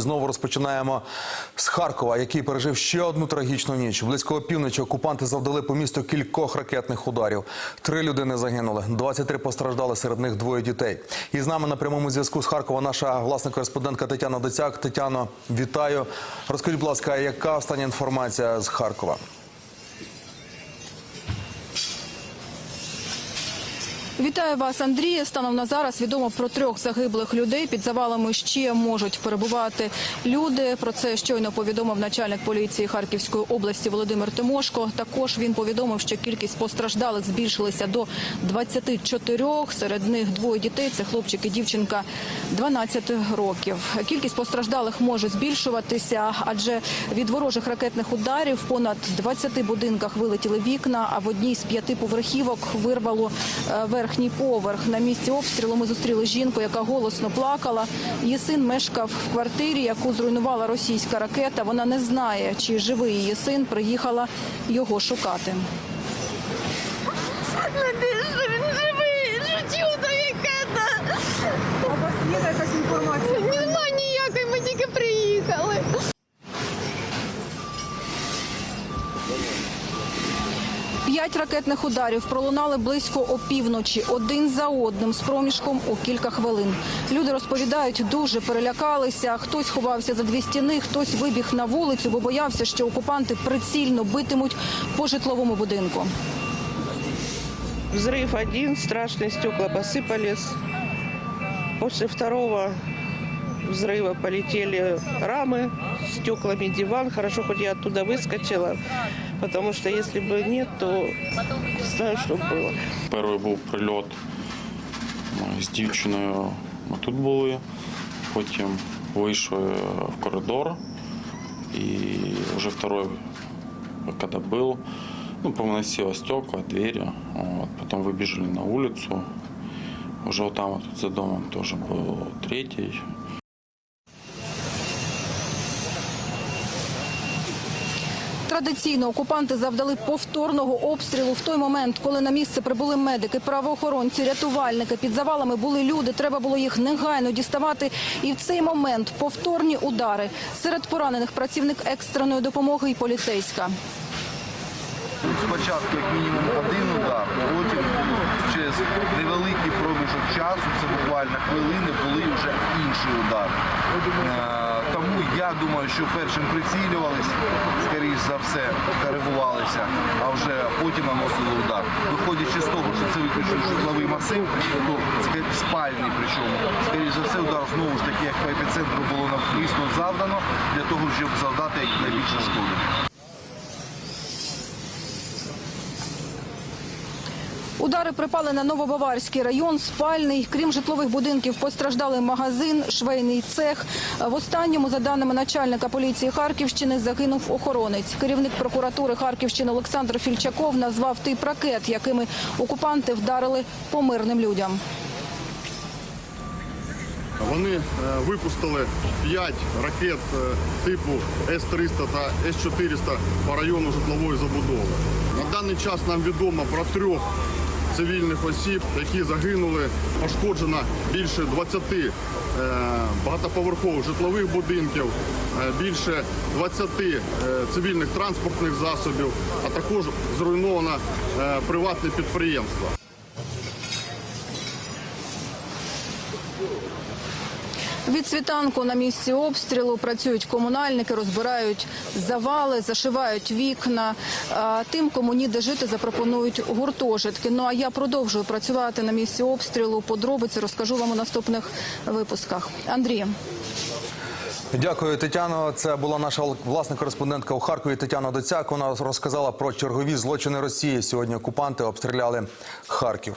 знову розпочинаємо з Харкова, який пережив ще одну трагічну ніч. Близько опівночі окупанти завдали по місту кількох ракетних ударів. Три людини загинули, 23 постраждали, серед них двоє дітей. І з нами на прямому зв'язку з Харкова наша власна кореспондентка Тетяна Доцяк. Тетяно, вітаю. Розкажіть, будь ласка, яка остання інформація з Харкова? Вітаю вас, Андрія. Станом на зараз відомо про трьох загиблих людей. Під завалами ще можуть перебувати люди. Про це щойно повідомив начальник поліції Харківської області Володимир Тимошко. Також він повідомив, що кількість постраждалих збільшилася до 24. Серед них двоє дітей. Це хлопчик і дівчинка 12 років. Кількість постраждалих може збільшуватися, адже від ворожих ракетних ударів в понад 20 будинках вилетіли вікна, а в одній з п'яти поверхівок вирвало е, верхній поверх. На місці обстрілу ми зустріли жінку, яка голосно плакала. Її син мешкав в квартирі, яку зруйнувала російська ракета. Вона не знає, чи живий її син. Приїхала його шукати. Він живий, що чудо яке-то. У вас є якась інформація? П'ять ракетних ударів пролунали близько опівночі, один за одним з проміжком у кілька хвилин. Люди розповідають, дуже перелякалися. Хтось ховався за дві стіни, хтось вибіг на вулицю, бо боявся, що окупанти прицільно битимуть по житловому будинку. Взрыв один, страшные стекла посыпались. После второго взрыва полетели рамы, стеклами диван. Хорошо, хоть я оттуда выскочила, потому что если бы нет, то не знаю, что было. Перший був прильот ми з дівчиною. Ми тут були. Потім вийшли в коридор. І вже второй, когда был, ну, повыносило стекла, двери. Вот. Потом выбежали на улицу. Уже вот там вот за домом тоже был третий. Традиційно окупанти завдали повторного обстрілу в той момент, коли на місце прибули медики, правоохоронці, рятувальники. Під завалами були люди. Треба було їх негайно діставати. І в цей момент повторні удари. Серед поранених працівник екстреної допомоги і поліцейська. Спочатку як мінімум один удар, потім через невеликий проміжок часу, це буквально хвилини, були вже інші удари. Я думаю, що першим прицілювалися, скоріш за все, коригувалися, а вже потім наносили удар. Виходячи з того, що це виключно житловий масив, то спальний причому, скоріш за все, удар знову ж таки, як по епіцентру було навмисно завдано, для того, щоб завдати найбільше шкоди. Удари припали на Новобаварський район, спальний. Крім житлових будинків, постраждали магазин, швейний цех. В останньому, за даними начальника поліції Харківщини, загинув охоронець. Керівник прокуратури Харківщини Олександр Фільчаков назвав тип ракет, якими окупанти вдарили по мирним людям. Вони е, випустили 5 ракет е, типу С-300 та С-400 по району житлової забудови. На даний час нам відомо про трьох цивільних осіб, які загинули. Пошкоджено більше 20 е, багатоповерхових житлових будинків, е, більше 20 е, цивільних транспортних засобів, а також зруйновано приватне підприємство. Від світанку на місці обстрілу працюють комунальники, розбирають завали, зашивають вікна. Тим, кому ніде жити, запропонують гуртожитки. Ну а я продовжую працювати на місці обстрілу. Подробиці розкажу вам у наступних випусках. Андрій. Дякую, Тетяно. Це була наша власна кореспондентка у Харкові Тетяна Доцяк. Вона розказала про чергові злочини Росії. Сьогодні окупанти обстріляли Харків.